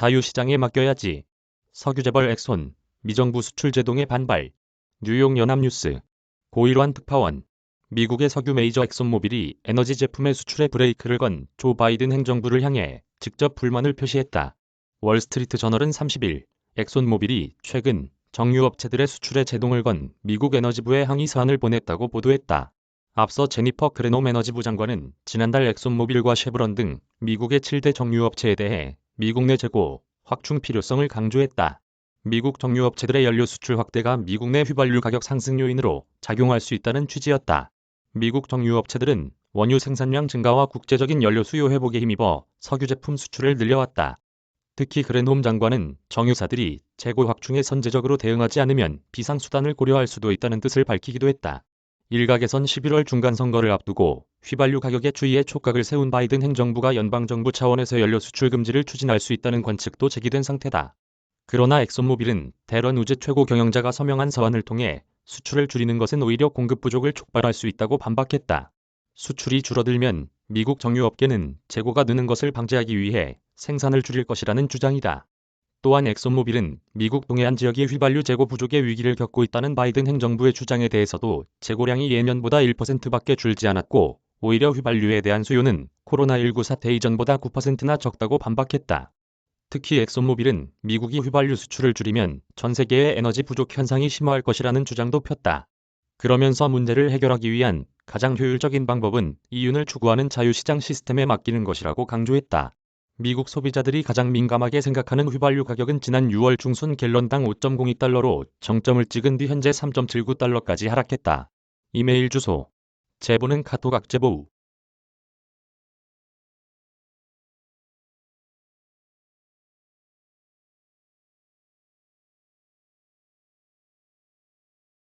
자유시장에 맡겨야지. 석유재벌 엑손, 미정부 수출 제동에 반발. 뉴욕 연합뉴스. 고일환 특파원. 미국의 석유 메이저 엑손모빌이 에너지 제품의 수출에 브레이크를 건 조 바이든 행정부를 향해 직접 불만을 표시했다. 월스트리트 저널은 30일 엑손모빌이 최근 정유업체들의 수출에 제동을 건 미국 에너지부에 항의 사안을 보냈다고 보도했다. 앞서 제니퍼 그레놈 에너지부 장관은 지난달 엑손모빌과 쉐브론 등 미국의 7대 정유업체에 대해 미국 내 재고 확충 필요성을 강조했다. 미국 정유업체들의 연료 수출 확대가 미국 내 휘발유 가격 상승 요인으로 작용할 수 있다는 취지였다. 미국 정유업체들은 원유 생산량 증가와 국제적인 연료 수요 회복에 힘입어 석유 제품 수출을 늘려왔다. 특히 그레놈 장관은 정유사들이 재고 확충에 선제적으로 대응하지 않으면 비상수단을 고려할 수도 있다는 뜻을 밝히기도 했다. 일각에선 11월 중간 선거를 앞두고 휘발유 가격에 주의의 촉각을 세운 바이든 행정부가 연방정부 차원에서 연료 수출 금지를 추진할 수 있다는 관측도 제기된 상태다. 그러나 엑손모빌은 대런 우즈 최고 경영자가 서명한 서한을 통해 수출을 줄이는 것은 오히려 공급 부족을 촉발할 수 있다고 반박했다. 수출이 줄어들면 미국 정유업계는 재고가 느는 것을 방지하기 위해 생산을 줄일 것이라는 주장이다. 또한 엑손모빌은 미국 동해안 지역이 휘발유 재고 부족의 위기를 겪고 있다는 바이든 행정부의 주장에 대해서도 재고량이 예년보다 1%밖에 줄지 않았고 오히려 휘발유에 대한 수요는 코로나19 사태 이전보다 9%나 적다고 반박했다. 특히 엑손모빌은 미국이 휘발유 수출을 줄이면 전 세계의 에너지 부족 현상이 심화할 것이라는 주장도 폈다. 그러면서 문제를 해결하기 위한 가장 효율적인 방법은 이윤을 추구하는 자유시장 시스템에 맡기는 것이라고 강조했다. 미국 소비자들이 가장 민감하게 생각하는 휘발유 가격은 지난 6월 중순 갤런당 5.02달러로 정점을 찍은 뒤 현재 3.79달러까지 하락했다. 이메일 주소. 제보는 카톡 악제보우